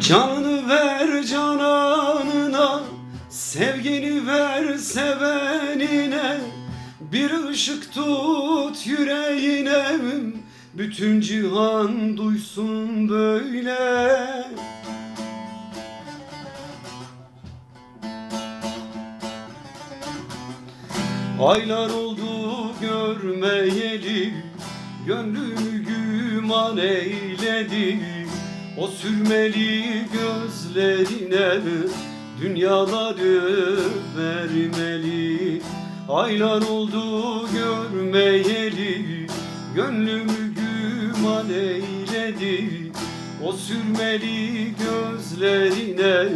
Canını ver cananına Sevgini ver sevenine. Bir ışık tut yüreğine Bütün cihan duysun böyle. Aylar oldu görmeyeli Gönlümü güman eyledi O sürmeli gözlerine Dünyaları vermeli. Aylar oldu görmeyeli Gönlümü güman eyledi O sürmeli gözlerine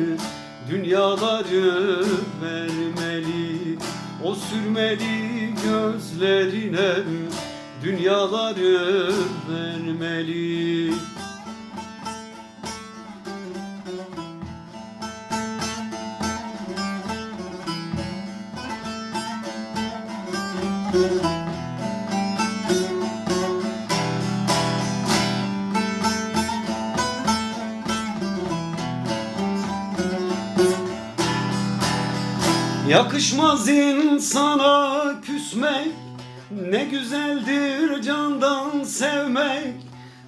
Dünyaları vermeli. O sürmeli gözlerine Dünyaları vermeli. Yakışmaz insana küsmek Ne güzeldir candan sevmek.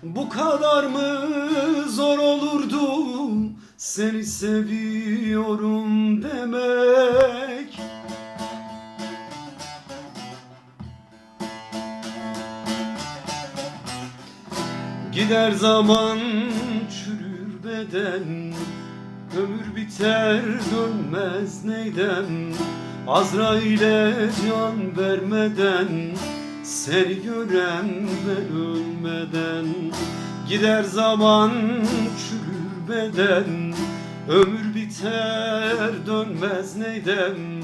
Bu kadar mı zor olurdu? Seni seviyorum demek. Gider zaman çürür beden. Ömür biter dönmez neyden Azrail'e can vermeden Seni gören ben ölmeden Gider zaman çürür beden Ömür biter dönmez neyden?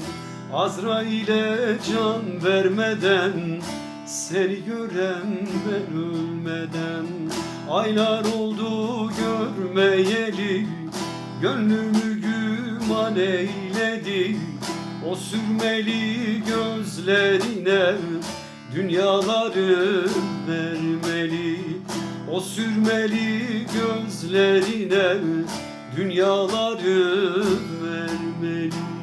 Azrail'e can vermeden Seni gören ben ölmeden Aylar oldu görmeyeli Gönlümü güman eyledi O sürmeli gözlerine Dünyaları vermeli. O sürmeli gözlerine Dünyaları vermeli